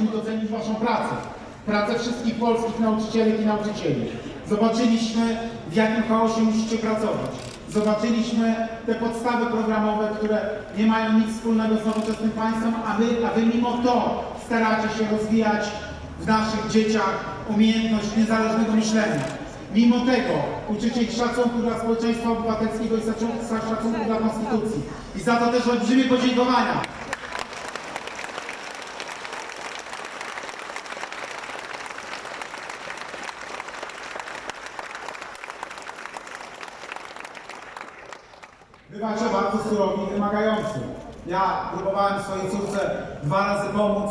mogliśmy docenić Waszą pracę. Pracę wszystkich polskich nauczycielek i nauczycieli. Zobaczyliśmy, w jakim chaosie musicie pracować. Zobaczyliśmy te podstawy programowe, które nie mają nic wspólnego z nowoczesnym państwem, a wy, a wy mimo to staracie się rozwijać w naszych dzieciach umiejętność niezależnego myślenia. Mimo tego uczycie ich szacunku dla społeczeństwa obywatelskiego i szacunku dla konstytucji. I za to też olbrzymie podziękowania. Bywacie bardzo surowi i wymagający. Ja próbowałem swojej córce dwa razy pomóc,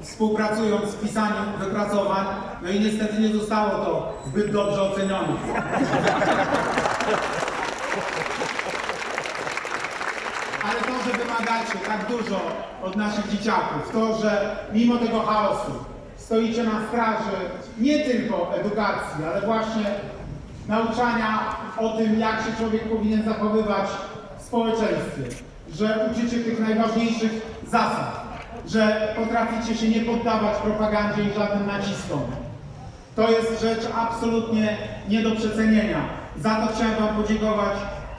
współpracując w pisaniu wypracowań, no i niestety nie zostało to zbyt dobrze ocenione. Ale to, że wymagacie tak dużo od naszych dzieciaków, to, że mimo tego chaosu stoicie na straży nie tylko edukacji, ale właśnie nauczania o tym, jak się człowiek powinien zachowywać w społeczeństwie, że uczycie tych najważniejszych zasad, że potraficie się nie poddawać propagandzie i żadnym naciskom. To jest rzecz absolutnie nie do przecenienia. Za to chciałem Wam podziękować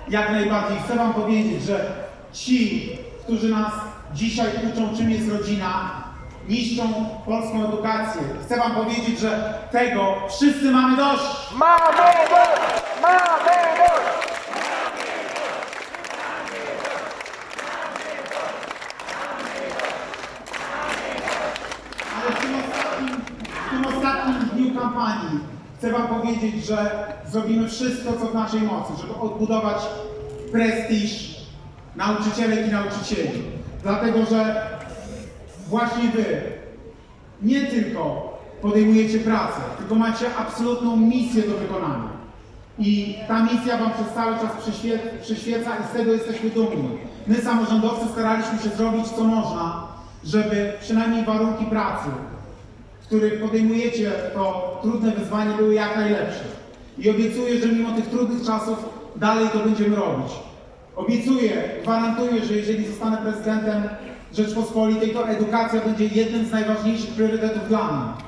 jak najbardziej. Chcę Wam powiedzieć, że ci, którzy nas dzisiaj uczą, czym jest rodzina, niszczą polską edukację. Chcę Wam powiedzieć, że tego wszyscy mamy dość. Mamy dość! Mamy dość! Ale w tym ostatnim, w tym ostatnim dniu kampanii chcę Wam powiedzieć, że zrobimy wszystko, co w naszej mocy, żeby odbudować prestiż nauczycielek i nauczycieli. Dlatego, że właśnie Wy nie tylko podejmujecie pracę, tylko macie absolutną misję do wykonania. I ta misja Wam przez cały czas przyświe, przyświeca i z tego jesteśmy dumni. My, samorządowcy, staraliśmy się zrobić co można, żeby przynajmniej warunki pracy, w których podejmujecie to trudne wyzwanie, były jak najlepsze. I obiecuję, że mimo tych trudnych czasów dalej to będziemy robić. Obiecuję, gwarantuję, że jeżeli zostanę prezydentem Rzeczpospolitej, to edukacja będzie jednym z najważniejszych priorytetów dla mnie.